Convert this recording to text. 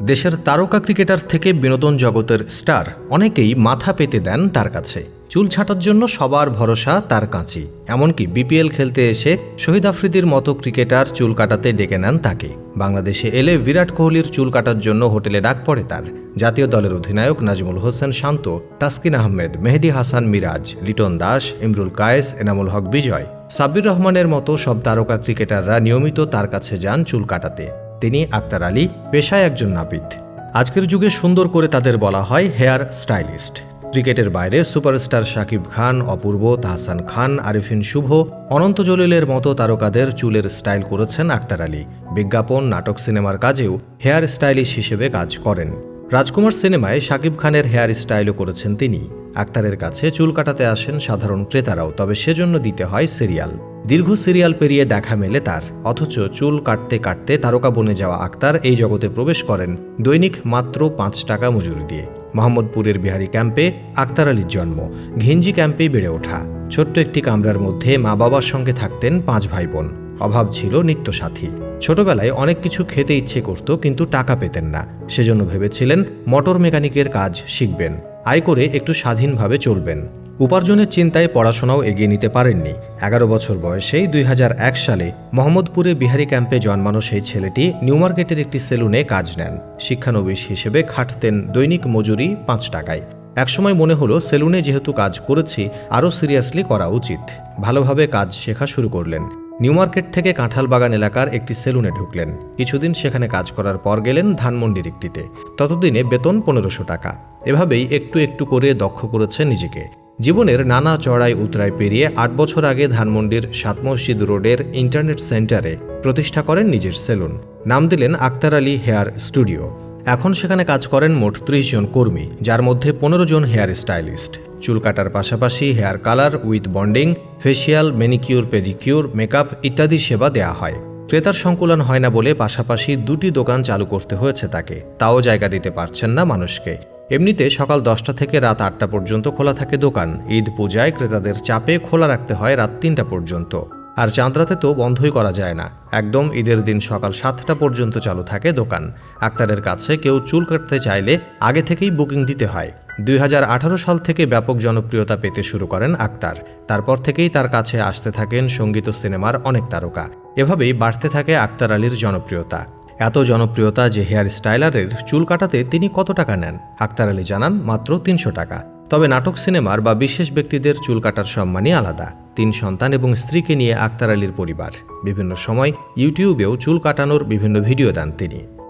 দেশের তারকা ক্রিকেটার থেকে বিনোদন জগতের স্টার অনেকেই মাথা পেতে দেন তার কাছে। চুল ছাটার জন্য সবার ভরসা তার কাঁচি। এমনকি বিপিএল খেলতে এসে শহীদ আফ্রিদির মতো ক্রিকেটার চুল কাটাতে ডেকে নেন তাকে। বাংলাদেশে এলে বিরাট কোহলির চুল কাটার জন্য হোটেলে ডাক পড়ে তার। জাতীয় দলের অধিনায়ক নাজমুল হোসেন শান্ত, তাসকিন আহমেদ, মেহেদি হাসান মিরাজ, লিটন দাস, ইমরুল কায়েস, এনামুল হক বিজয়, সাব্বির রহমানের মতো সব তারকা ক্রিকেটাররা নিয়মিত তার কাছে যান চুল কাটাতে। তিনি আক্তার আলী পেশায় একজন নাপিত। আজকের যুগে সুন্দর করে তাদের বলা হয় হেয়ার স্টাইলিস্ট। ক্রিকেটের বাইরে সুপারস্টার শাকিব খান, অপূর্ব, তাহসান খান, আরিফিন শুভ, অনন্ত জলিলের মতো তারকাদের চুলের স্টাইল করেছেন আক্তার আলী। বিজ্ঞাপন, নাটক সিনেমার কাজেও হেয়ার স্টাইলিশ হিসেবে কাজ করেন। রাজকুমার সিনেমায় শাকিব খানের হেয়ার স্টাইলও করেছেন তিনি। আক্তারের কাছে চুল কাটাতে আসেন সাধারণ ক্রেতারাও, তবে সেজন্য দিতে হয় সিরিয়াল। দীর্ঘ সিরিয়াল পেরিয়ে দেখা মেলে তার, অথচ চুল কাটতে কাটতে তারকা বনে যাওয়া আক্তার এই জগতে প্রবেশ করেন দৈনিক মাত্র পাঁচ টাকা মজুরি দিয়ে। মোহাম্মদপুরের বিহারি ক্যাম্পে আক্তার আলীর জন্ম। ঘিঞ্জি ক্যাম্পেই বেড়ে ওঠা। ছোট্ট একটি কামরার মধ্যে মা বাবার সঙ্গে থাকতেন পাঁচ ভাই বোন অভাব ছিল নিত্য সাথী ছোটবেলায় অনেক কিছু খেতে ইচ্ছে করত কিন্তু টাকা পেতেন না। সেজন্য ভেবেছিলেন, মোটর মেকানিকের কাজ শিখবেন। আয় করে একটু স্বাধীনভাবে চলবেন। উপার্জনের চিন্তায় পড়াশোনাও এগিয়ে নিতে পারেননি। এগারো বছর বয়সেই দুই হাজার এক সালে মোহাম্মদপুরে বিহারি ক্যাম্পে জন্মানো সেই ছেলেটি নিউ মার্কেটের একটি সেলুনে কাজ নেন। শিক্ষানবিশ হিসেবে খাটতেন দৈনিক মজুরি পাঁচ টাকায়। একসময় মনে হলো, সেলুনে যেহেতু কাজ করেছি, আরও সিরিয়াসলি করা উচিত। ভালোভাবে কাজ শেখা শুরু করলেন। নিউ মার্কেট থেকে কাঁঠালবাগান এলাকার একটি সেলুনে ঢুকলেন। কিছুদিন সেখানে কাজ করার পর গেলেন ধানমন্ডির একটিতে। ততদিনে বেতন পনেরোশো টাকা। এভাবেই একটু একটু করে দক্ষ করেছে নিজেকে। জীবনের নানা চড়াই উতরায় পেরিয়ে আট বছর আগে ধানমন্ডির সাত মসজিদ রোডের ইন্টারনেট সেন্টারে প্রতিষ্ঠা করেন নিজের সেলুন। নাম দিলেন আক্তার আলী হেয়ার স্টুডিও। এখন সেখানে কাজ করেন মোট ত্রিশ জন কর্মী, যার মধ্যে পনেরো জন হেয়ার স্টাইলিস্ট। চুল কাটার পাশাপাশি hair colour, with bonding, facial manicure pedicure, makeup ইত্যাদি সেবা দেওয়া হয়। ক্রেতার সংকুলন হয় না বলে পাশাপাশি দুটি দোকান চালু করতে হয়েছে তাকে। তাও জায়গা দিতে পারছেন না মানুষকে। এমনিতে সকাল দশটা থেকে রাত আটটা পর্যন্ত খোলা থাকে দোকান। ঈদ পূজায় ক্রেতাদের চাপে খোলা রাখতে হয় রাত তিনটা পর্যন্ত। আর চাঁদরাতে তো বন্ধই করা যায় না। একদম ঈদের দিন সকাল সাতটা পর্যন্ত চালু থাকে দোকান। আক্তারের কাছে কেউ চুল কাটতে চাইলে আগে থেকেই বুকিং দিতে হয়। দুই হাজার আঠারো সাল থেকে ব্যাপক জনপ্রিয়তা পেতে শুরু করেন আক্তার। তারপর থেকেই তার কাছে আসতে থাকেন সংগীত সিনেমার অনেক তারকা। এভাবেই বাড়তে থাকে আক্তার আলীর জনপ্রিয়তা। এত জনপ্রিয়তা যে হেয়ার স্টাইলারের চুল কাটাতে তিনি কত টাকা নেন? আক্তার আলী জানান, মাত্র তিনশো টাকা। তবে নাটক, সিনেমার বা বিশেষ ব্যক্তিদের চুল কাটার সম্মানই আলাদা। তিন সন্তান এবং স্ত্রীকে নিয়ে আক্তার আলীর পরিবার। বিভিন্ন সময় ইউটিউবেও চুল কাটানোর বিভিন্ন ভিডিও দেন তিনি।